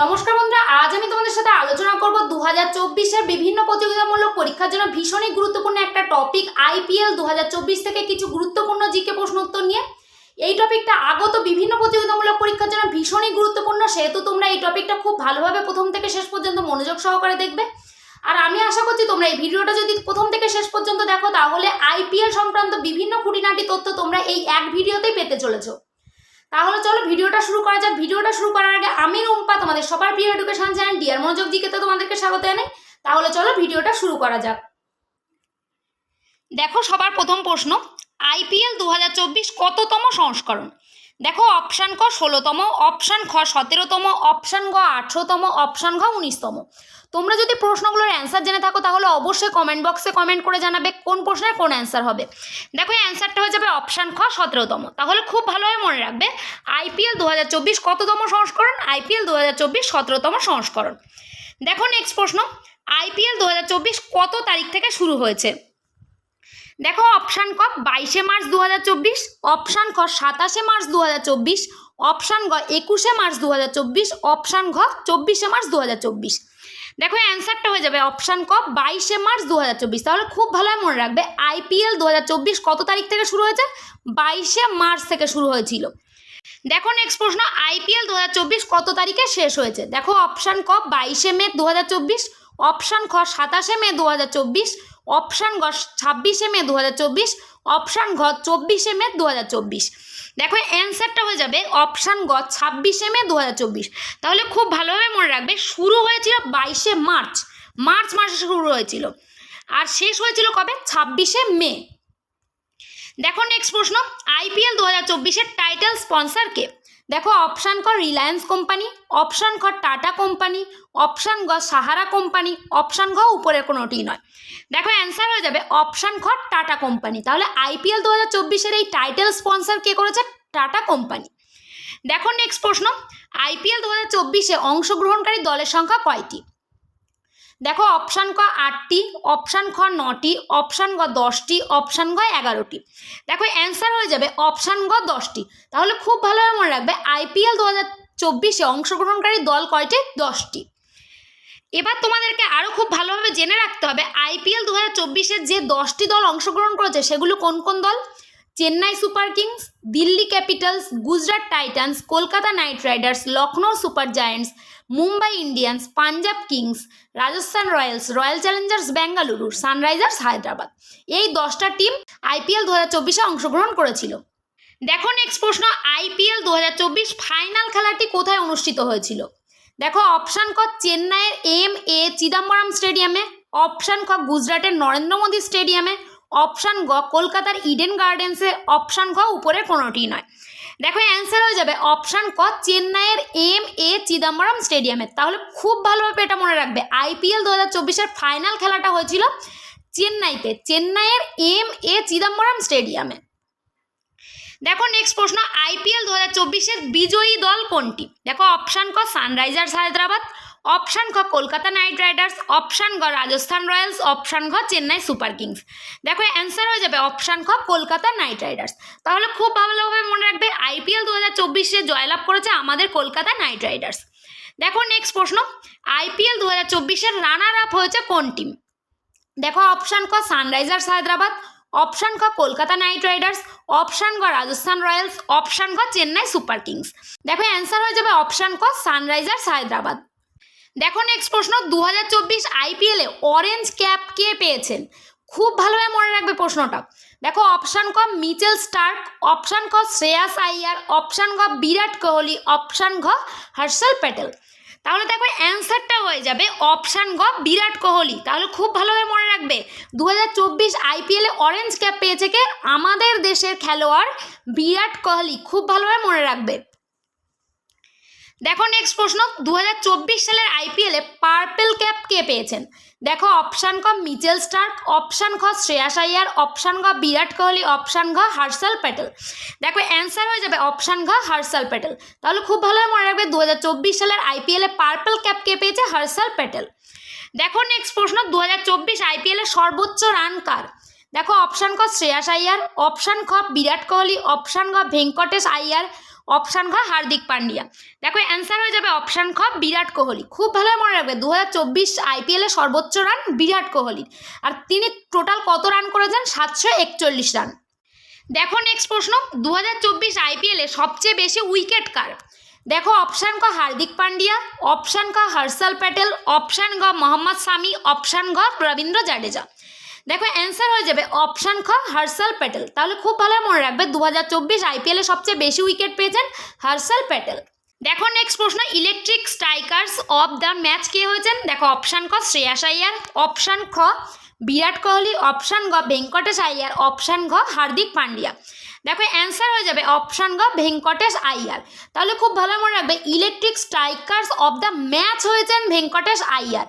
নমস্কার বন্ধুরা, আজ আমি তোমাদের সাথে আলোচনা করব দু হাজার চব্বিশের বিভিন্ন প্রতিযোগিতামূলক পরীক্ষার জন্য ভীষণই গুরুত্বপূর্ণ একটা টপিক আইপিএল দু হাজার চব্বিশ থেকে কিছু গুরুত্বপূর্ণ জিকে প্রশ্ন উত্তর নিয়ে। এই টপিকটা আগত বিভিন্ন প্রতিযোগিতামূলক পরীক্ষার জন্য ভীষণই গুরুত্বপূর্ণ, সেহেতু তোমরা এই টপিকটা খুব ভালোভাবে প্রথম থেকে শেষ পর্যন্ত মনোযোগ সহকারে দেখবে। আর আমি আশা করছি তোমরা এই ভিডিওটা যদি প্রথম থেকে শেষ পর্যন্ত দেখো, তাহলে আইপিএল সংক্রান্ত বিভিন্ন খুঁটিনাটি তথ্য তোমরা এই এক ভিডিওতেই পেতে চলেছো। তাহলে চলো ভিডিওটা শুরু করা যাক। ভিডিওটা শুরু করার আগে আমি রুম্পা, তোমাদের সবার প্রিয় এডুকেশন চ্যানেল ডিয়ার মনোযোগ দিকে তো তোমাদেরকে স্বাগত জানাই। তাহলে চলো ভিডিওটা শুরু করা যাক। দেখো সবার প্রথম প্রশ্ন আইপিএল দু হাজার চব্বিশ কততম সংস্করণ? দেখো অপশান ক ষোলোতম অপশান খ সতেরোতম অপশান গ আঠেরোতম অপশান ঘ উনিশতম। তোমরা যদি প্রশ্নগুলোর অ্যান্সার জেনে থাকো, তাহলে অবশ্যই কমেন্ট বক্সে কমেন্ট করে জানাবে কোন প্রশ্নের কোন অ্যান্সার হবে। দেখো অ্যান্সারটা হয়ে যাবে অপশান খ সতেরোতম। তাহলে খুব ভালোভাবে মনে রাখবে আইপিএল দু হাজার চব্বিশ কততম সংস্করণ? আইপিএল দু হাজার চব্বিশ সতেরোতম সংস্করণ। দেখো নেক্সট প্রশ্ন আইপিএল দু হাজার চব্বিশ কত তারিখ থেকে শুরু হয়েছে? দেখো অপশান ক, বাইশে মার্চ দু হাজার চব্বিশ অপশান খ সাতাশে মার্চ দু হাজার চব্বিশ অপশান গ, একুশে মার্চ দু হাজার চব্বিশ অপশান ঘ, চব্বিশে মার্চ দু হাজার চব্বিশ। দেখো অ্যান্সারটা হয়ে যাবে অপশান ক, বাইশে মার্চ দু হাজার চব্বিশ। তাহলে খুব ভালোই মনে রাখবে আইপিএল দু হাজার চব্বিশ কত তারিখ থেকে শুরু হয়েছে? বাইশে মার্চ থেকে শুরু হয়েছিল। দেখো নেক্সট প্রশ্ন আইপিএল দু হাজার চব্বিশ কত তারিখে শেষ হয়েছে? দেখো অপশান ক, বাইশে মে দু হাজার চব্বিশ অপশান খ, সাতাশে মে দু হাজার চব্বিশ অপশান গ ছাব্বিশে মে দু হাজার চব্বিশ, অপশান ঘ চব্বিশে মে দু হাজার চব্বিশ। দেখো অ্যান্সারটা হয়ে যাবে অপশান গ ছাব্বিশে মে দু হাজার চব্বিশ। তাহলে খুব ভালোভাবে মনে রাখবে, শুরু হয়েছিল বাইশে মার্চ। মার্চ মাসে শুরু হয়েছিল। আর শেষ হয়েছিল কবে? ছাব্বিশে মে। দেখো নেক্সট প্রশ্ন, আইপিএল দু হাজার চব্বিশের টাইটেল স্পন্সার কে? দেখো অপশান ক রিলায়েন্স কোম্পানি অপশান খ টাটা কোম্পানি অপশান গ সাহারা কোম্পানি অপশান ঘ উপরে কোনোটি নয়। দেখো অ্যান্সার হয়ে যাবে অপশান খ টাটা কোম্পানি তাহলে আইপিএল দু হাজার চব্বিশের এই টাইটেল স্পন্সার কে করেছে? টাটা কোম্পানি দেখো নেক্সট প্রশ্ন। আইপিএল দু হাজার চব্বিশে অংশগ্রহণকারী দলের সংখ্যা কয়টি? দেখো অপশান ক আটটি অপশান খ নটি অপশান গ দশটি অপশান গ এগারোটি। দেখো অ্যান্সার হয়ে যাবে অপশান গ দশটি। তাহলে খুব ভালোভাবে মনে রাখবে আইপিএল দু হাজার চব্বিশে অংশগ্রহণকারী দল কয়টি? দশটি। এবার তোমাদেরকে আরও খুব ভালোভাবে জেনে রাখতে হবে আইপিএল দু হাজার চব্বিশের যে দশটি দল অংশগ্রহণ করেছে সেগুলো কোন কোন দল? Chennai Super Kings, Delhi Capitals, Gujarat Titans, Kolkata Knight Riders, Lucknow Super Giants, Mumbai Indians, Punjab Kings, Rajasthan Royals, Royal Challengers, Bengaluru, Sunrisers, Hyderabad. এই দশটা টিম আইপিএল দু হাজার চব্বিশে অংশগ্রহণ করেছিল। দেখো নেক্সট প্রশ্ন, আইপিএল দু হাজার চব্বিশ ফাইনাল খেলাটি কোথায় অনুষ্ঠিত হয়েছিল? দেখো অপশান ক চেন্নাইয়ের এম এ চিদাম্বরম স্টেডিয়ামে অপশান খ গুজরাটের নরেন্দ্র মোদী স্টেডিয়ামে অপশান গ, কলকাতার ইডেন গার্ডেন্সে অপশান ঘ, উপরে কোনোটি নয়। দেখো অ্যান্সার হয়ে যাবে অপশান ক, চেন্নাইয়ের এম এ চিদাম্বরম স্টেডিয়ামে তাহলে খুব ভালোভাবে এটা মনে রাখবে। আইপিএল দু হাজার চব্বিশের ফাইনাল খেলাটা হয়েছিল চেন্নাইতে, চেন্নাইয়ের এম এ চিদাম্বরম স্টেডিয়ামে দেখো নেক্সট প্রশ্ন আইপিএল দু হাজার চব্বিশের বিজয়ী দল কোনটি? দেখো, অপশান ক সানরাইজার্স হায়দ্রাবাদ অপশান খ কলকাতা নাইট রাইডার্স, অপশান গ রাজস্থান রয়্যালস, অপশান ঘ চেন্নাই সুপার কিংস। দেখো, অ্যান্সার হয়ে যাবে অপশান খ কলকাতা নাইট রাইডার্স। তাহলে খুব ভালোভাবে মনে রাখবে, আইপিএল দু হাজার চব্বিশে জয়লাভ করেছে আমাদের কলকাতা নাইট রাইডার্স। দেখো নেক্সট প্রশ্ন, আইপিএল দু হাজার চব্বিশের রানার আপ হয়েছে কোন টিম দেখো, অপশান ক সানরাইজার্স হায়দ্রাবাদ, অপশান খ কলকাতা নাইট রাইডার্স, অপশান গ রাজস্থান রয়্যালস, অপশান গ চেন্নাই সুপার কিংস। দেখো, অ্যান্সার হয়ে যাবে অপশান ক সানরাইজার্স হায়দ্রাবাদ। দেখো নেক্সট প্রশ্ন দু হাজার চব্বিশ আইপিএলে অরেঞ্জ ক্যাপ কে পেয়েছেন? খুব ভালোভাবে মনে রাখবে প্রশ্নটা। দেখো অপশান ক মিচেল স্টার্ক অপশান ক শ্রেয়াস আইয়ার অপশান গ বিরাট কোহলি অপশান ঘ হর্ষল প্যাটেল। তাহলে দেখো অ্যান্সারটা হয়ে যাবে অপশান গ বিরাট কোহলি। তাহলে খুব ভালোভাবে মনে রাখবে দু হাজার চব্বিশ আইপিএলে অরেঞ্জ ক্যাপ পেয়েছে কে? আমাদের দেশের খেলোয়াড় বিরাট কোহলি। খুব ভালোভাবে মনে রাখবে। দেখো নেক্সট প্রশ্ন দু হাজার চব্বিশ সালের আইপিএলে পার্পেল ক্যাপ কে পেয়েছেন? দেখো অপশান ক মিচেল স্টার্ক অপশান খ শ্রেয়াস আইয়ার অপশান ঘ বিরাট কোহলি অপশান ঘ হার্সাল প্যাটেল। দেখো অ্যান্সার হয়ে যাবে অপশান ঘ হার্সাল প্যাটেল। তাহলে খুব ভালোভাবে মনে রাখবে দু হাজার চব্বিশ সালের আইপিএলে পার্পেল ক্যাপ কে পেয়েছে হার্সাল প্যাটেল। দেখো নেক্সট প্রশ্ন দু আইপিএলে সর্বোচ্চ রান কার? দেখো অপশান ক শ্রেয়াস আইয়ার অপশান খ বিরাট কোহলি অপশান ঘ ভেঙ্কটেশ আইয়ার অপশান ঘ, হার্দিক পান্ডিয়া। দেখো অ্যান্সার হয়ে যাবে অপশান খ বিরাট কোহলি। খুব ভালো মনে রাখবে দু হাজার চব্বিশ আইপিএলে সর্বোচ্চ রান বিরাট কোহলির। আর তিনি টোটাল কত রান করেছেন? সাতশো একচল্লিশ রান দেখো নেক্সট প্রশ্ন দু হাজার চব্বিশ আইপিএলে সবচেয়ে বেশি উইকেট কার? দেখো, অপশান ক হার্দিক পান্ডিয়া, অপশান ক হর্ষল প্যাটেল, অপশান গ মোহাম্মদ সামি অপশান ঘ, রবীন্দ্র জাডেজা। দেখো অ্যান্সার হয়ে যাবে অপশান খ হর্ষল প্যাটেল তাহলে খুব ভালো মনে রাখবে দু হাজার চব্বিশ আইপিএলে সবচেয়ে বেশি উইকেট পেয়েছেন হর্ষল প্যাটেল দেখো নেক্সট প্রশ্ন electric strikers of the match কে হয়েছেন? দেখো অপশান ক, শ্রেয়াস আইয়ার অপশান খ, বিরাট কোহলি অপশান গ, ভেঙ্কটেশ আইয়ার অপশান ঘ হার্দিক পান্ডিয়া। দেখো অ্যান্সার হয়ে যাবে অপশান গ, ভেঙ্কটেশ আইয়ার তাহলে খুব ভালো মনে রাখবে electric strikers of the match হয়েছেন ভেঙ্কটেশ আইয়ার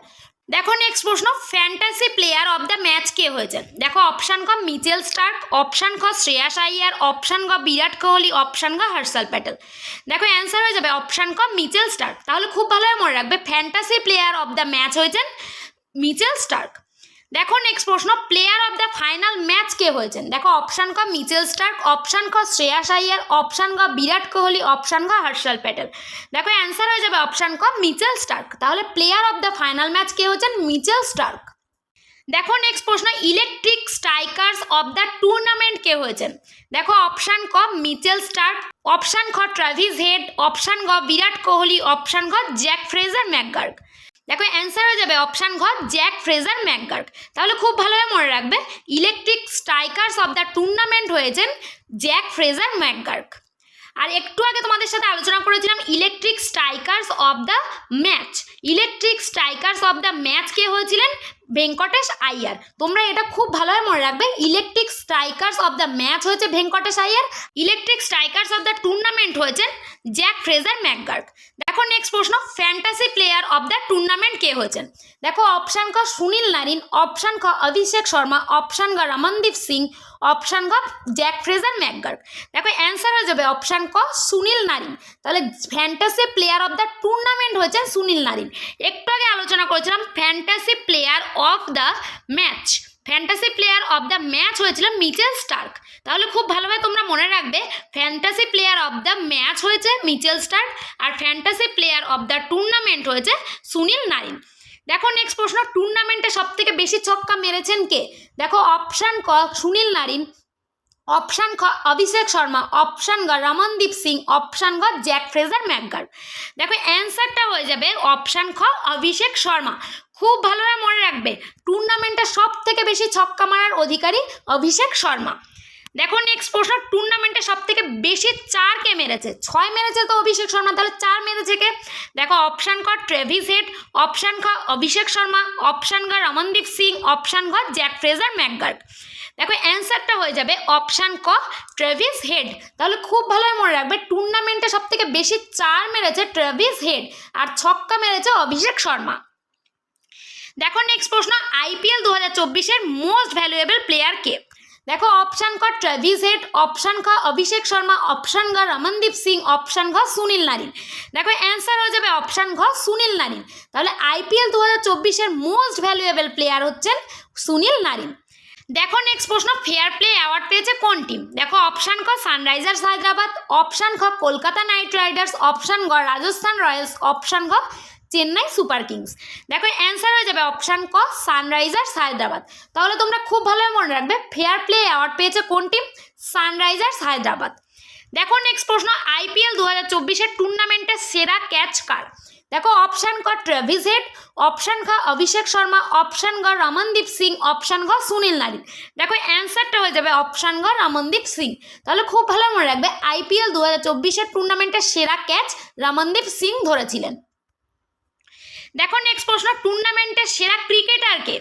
দেখো নেক্সট প্রশ্ন fantasy player of the match কে হয়েছেন দেখো অপশান ক মিচেল স্টার্ক অপশান খ শ্রেয়াস আইয়ার অপশান গ বিরাট কোহলি অপশান গ হর্ষাল প্যাটেল। দেখো অ্যান্সার হয়ে যাবে অপশান ক মিচেল স্টার্ক। তাহলে খুব ভালোভাবে মনে রাখবে fantasy player of the match হয়েছেন মিচেল স্টার্ক। দেখো নেক্সট প্রশ্ন player of the final match কে হয়েছেন? দেখো অপশান ক মিচেল স্টার্ক অপশান খ শ্রেয়াস আইয়ার অপশান গ বিরাট কোহলি অপশান গ হর্ষাল প্যাটেল। দেখো অ্যান্সার হয়ে যাবে অপশান ক মিচেল স্টার্ক। তাহলে player of the final match কে হয়েছেন? Mitchell Starc. দেখো নেক্সট প্রশ্ন electric strikers of the tournament কে হয়েছেন? দেখো অপশান ক মিচেল স্টার্ক অপশান খ ট্রাভিস হেড অপশান গ বিরাট কোহলি অপশান ঘ জ্যাক ফ্রেজার ম্যাকগার্ক দেখো অ্যান্সার হয়ে যাবে অপশান ঘর জ্যাক ফ্রেজার ম্যাকগার্ক তাহলে খুব ভালোভাবে মনে রাখবে electric strikers of the tournament হয়েছেন জ্যাক ফ্রেজার ম্যাকগার্ক আর একটু আগে তোমাদের সাথে আলোচনা করেছিলাম electric strikers of the match electric strikers of the match কে হয়েছিলেন? ভেঙ্কটেশ আইয়ার। তোমরা এটা খুব ভালোভাবে মনে রাখবে electric strikers of the match হয়েছে Venkatesh Iyer. Electric strikers of the tournament হয়েছেন জ্যাক ফ্রেজার ম্যাকগার্ক। দেখো নেক্সট প্রশ্ন fantasy player of the tournament কে হয়েছেন? দেখো অপশান ক সুনীল নারিন অপশান খ অভিষেক শর্মা অপশান গ রমনদীপ সিং অপশান গ জ্যাক ফ্রেজার ম্যাকগার্ক। দেখো অ্যান্সার হয়ে যাবে অপশান ক সুনীল নারিন। তাহলে fantasy player of the tournament হয়েছেন সুনীল নারিন। একটু আগে আলোচনা করেছিলাম fantasy player of the match fantasy player of the match হয়েছিল মিচেল স্টার্ক। তাহলে খুব ভালোভাবে তোমরা মনে রাখবে fantasy player of the match হয়েছে Mitchell Starc R fantasy player of the tournament হয়েছে সুনীল নারিন। দেখো নেক্সট প্রশ্ন টুর্নামেন্টে সব থেকে বেশি ছক্কা মেরেছেন কে? দেখো অপশান ক, সুনীল নারিন অপশান খ, অভিষেক শর্মা অপশান গ, রমনদীপ সিং অপশান গ, জ্যাক ফ্রেজার ম্যাকগার। দেখো অ্যান্সারটা হয়ে যাবে অপশান খ, অভিষেক শর্মা। খুব ভালোভাবে মনে রাখবে। টুর্নামেন্টে সব থেকে বেশি ছক্কা মারার অধিকারী অভিষেক শর্মা। দেখো নেক্সট প্রশ্ন, টুর্নামেন্টে সব থেকে বেশি চার কে মেরেছে? ছয় মেরেছে তো অভিষেক শর্মা, তাহলে চার মেরেছে কে? দেখো অপশান ক ট্রেভিস হেড অপশান খ অভিষেক শর্মা অপশান গ রমনদীপ সিং অপশান ঘ জ্যাক ফ্রেজার ম্যাকগার্ক দেখো অ্যান্সারটা হয়ে যাবে অপশান ক ট্রেভিস হেড। তাহলে খুব ভালোভাবে মনে রাখবে, টুর্নামেন্টে সব থেকে বেশি চার মেরেছে ট্রেভিস হেড, আর ছক্কা মেরেছে অভিষেক শর্মা। দেখো নেক্সট প্রশ্ন আইপিএল দু হাজার চব্বিশের মোস্ট ভ্যালুয়েবল প্লেয়ার কে? দেখো অপশান ক ট্রেভিস হেড অপশান খ অভিষেক শর্মা অপশান ঘ রমনদীপ সিং অপশান ঘ সুনীল নারিন। দেখো অ্যান্সার হয়ে যাবে অপশান ঘ সুনীল নারিন। তাহলে আইপিএল দু হাজার চব্বিশের মোস্ট ভ্যালুয়েবল প্লেয়ার হচ্ছেন সুনীল নারিন। দেখো নেক্সট প্রশ্ন ফেয়ার প্লে অ্যাওয়ার্ড পেয়েছে কোন টিম দেখো অপশান খ সানরাইজার্স হায়দ্রাবাদ অপশান খ কলকাতা নাইট রাইডার্স অপশান গ রাজস্থান রয়্যালস অপশান গ চেন্নাই সুপার কিংস। দেখো অ্যান্সার হয়ে যাবে অপশান ক সানরাইজার্স হায়দ্রাবাদ। তাহলে তোমরা খুব ভালোভাবে মনে রাখবে ফেয়ার প্লে অ্যাওয়ার্ড পেয়েছে কোন টিম সানরাইজার্স হায়দ্রাবাদ। দেখো নেক্সট প্রশ্ন আইপিএল দু হাজার চব্বিশের টুর্নামেন্টের সেরা ক্যাচ কার? দেখো অপশান ক ট্রেভিস হেড অপশান খ, অভিষেক শর্মা অপশান গ, রমনদীপ সিং অপশান ঘ সুনীল নারিন দেখো অ্যান্সারটা হয়ে যাবে অপশান ঘ রমনদীপ সিং। তাহলে খুব ভালো মনে রাখবে আইপিএল দু হাজার চব্বিশের টুর্নামেন্টের সেরা ক্যাচ রমনদীপ সিং ধরেছিলেন। দেখো নেক্সট প্রশ্ন, টুর্নামেন্টের সেরা ক্রিকেটার কে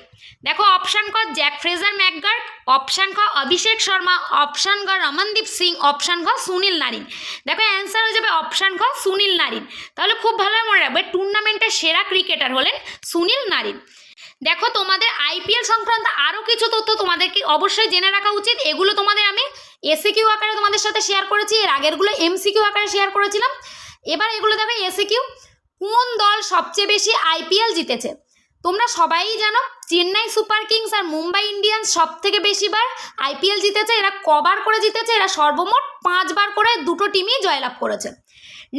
দেখো অপশান ক জ্যাক ফ্রেজার ম্যাকগার্ক অপশান খ অভিষেক শর্মা অপশান গ রমনদীপ সিং অপশান ঘ সুনীল নারিন। দেখো অ্যান্সার হয়ে যাবে অপশান খ সুনীল নারিন। তাহলে খুব ভালো মনে রাখবে, টুর্নামেন্টের সেরা ক্রিকেটার হলেন সুনীল নারিন। দেখো তোমাদের আইপিএল সংক্রান্ত আরও কিছু তথ্য তোমাদেরকে অবশ্যই জেনে রাখা উচিত। এগুলো তোমাদের আমি এসে কিউ আকারে তোমাদের সাথে শেয়ার করেছি, এর আগেরগুলো এমসিকিউ আকারে শেয়ার করেছিলাম। এবার এগুলো দেখো এসে কিউ কোন দল সবচেয়ে বেশি আইপিএল জিতেছে? তোমরা সবাই জানো, চেন্নাই সুপার কিংস আর মুম্বাই ইন্ডিয়ান্স সব থেকে বেশিবার আইপিএল জিতেছে। এরা কবার করে জিতেছে, এরা সর্বমোট পাঁচবার করে দুটো টিমই জয়লাভ করেছে।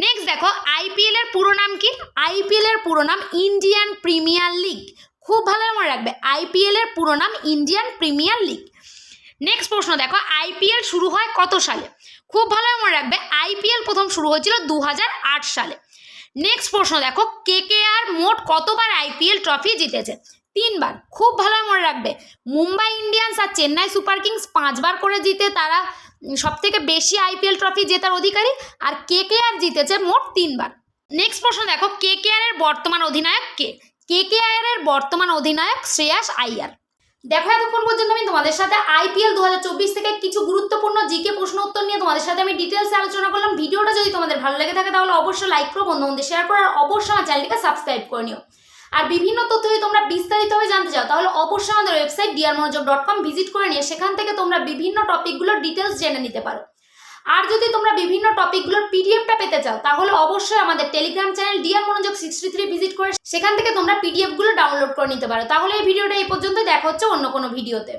নেক্সট দেখো, আইপিএল এর পুরো নাম কি? আইপিএল এর পুরো নাম ইন্ডিয়ান প্রিমিয়ার লিগ। খুব ভালো মনে রাখবে, আইপিএল এর পুরো নাম ইন্ডিয়ান প্রিমিয়ার লিগ। নেক্সট প্রশ্ন দেখো, আইপিএল শুরু হয় কত সালে? খুব ভালো মনে রাখবে, আইপিএল প্রথম শুরু হয়েছিল দু হাজার আট সালে। নেক্সট প্রশ্ন দেখো কে কে আর মোট কতবার আইপিএল ট্রফি জিতেছে? তিনবার, খুব ভালো মনে রাখবে। মুম্বাই ইন্ডিয়ান্স আর চেন্নাই সুপার কিংস পাঁচবার করে জিতে তারা সব থেকে বেশি আইপিএল ট্রফি জেতার অধিকারী, আর কে কে আর জিতেছে মোট তিনবার। নেক্সট প্রশ্ন দেখো কে কে আর এর বর্তমান অধিনায়ক কে? কে কে আর এর বর্তমান অধিনায়ক শ্রেয়াস আইয়ার। দেখো এতক্ষণ পর্যন্ত আমি তোমাদের সাথে আইপিএল দু হাজার চব্বিশ থেকে কিছু গুরুত্বপূর্ণ জিকে প্রশ্ন উত্তর নিয়ে তোমাদের সাথে আমি ডিটেলসে আলোচনা করলাম। ভিডিওটা যদি তোমাদের ভালো লেগে থাকে তাহলে অবশ্যই লাইক করো বন্ধু বন্ধু শেয়ার করো, আর অবশ্যই আমার চ্যানেলটিকে সাবস্ক্রাইব করে নিও। আর বিভিন্ন তথ্য যদি তোমরা বিস্তারিতভাবে জানতে চাও, তাহলে অবশ্যই আমাদের website dear Monojog dot com visit করে নিয়ে সেখান থেকে তোমরা বিভিন্ন টপিকগুলোর ডিটেলস জেনে নিতে পারো। আর যদি তোমরা বিভিন্ন টপিকগুলোর পিডিএফটা পেতে চাও, তাহলে অবশ্যই আমাদের Telegram channel dear Monojog sixty three visit করে, সেখান থেকে তোমরা পিডিএফগুলো ডাউনলোড করে নিতে পারো। তাহলে এই ভিডিওটা এই পর্যন্ত দেখা হচ্ছে অন্য কোনো ভিডিওতে